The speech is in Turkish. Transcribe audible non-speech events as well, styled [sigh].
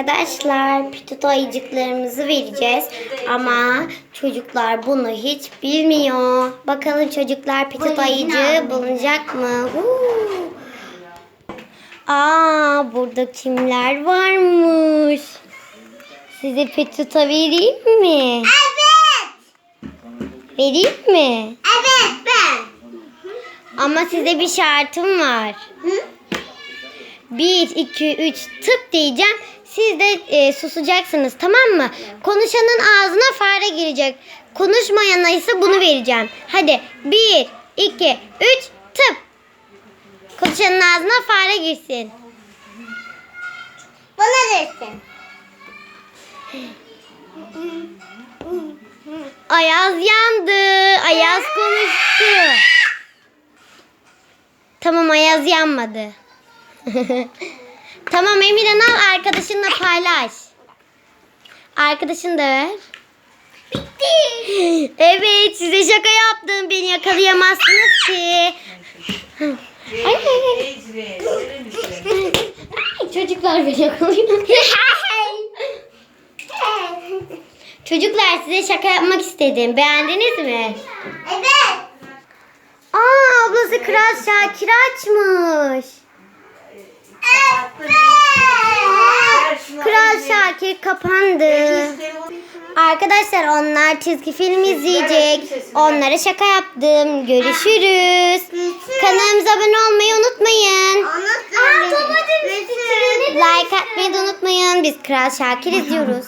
Arkadaşlar pituto ayıcıklarımızı vereceğiz ama çocuklar bunu hiç bilmiyor. Bakalım çocuklar pituto ayıcığı bulunacak mı? Aa burada kimler varmış? Size pituto vereyim mi? Evet. Vereyim mi? Evet ben. Ama size bir şartım var. Hı? 1, 2, 3 tıp diyeceğim. Siz de e, susacaksınız tamam mı? Konuşanın ağzına fare girecek. Konuşmayana ise bunu vereceğim. Hadi 1, 2, 3 tıp. Konuşanın ağzına fare girsin. Bana versin. Ayaz yandı. Ayaz konuştu. Tamam Ayaz yanmadı. [laughs] tamam Emirhan al arkadaşınla paylaş. Arkadaşını da ver. Bitti. [laughs] Evet size şaka yaptım. Beni yakalayamazsınız ki. Ay, ay? Ay, Çocuklar beni yakalıyor. [laughs] Çocuklar size şaka yapmak istedim. Beğendiniz mi? evet. Aa ablası Kral Şakir açmış. Ver şunu Kral Şakir kapandı. Arkadaşlar onlar çizgi film izleyecek. Onlara şaka yaptım. Görüşürüz. Kanalımıza abone olmayı unutmayın. Aa, Like atmayı da unutmayın. Biz Kral Şakir [laughs] izliyoruz.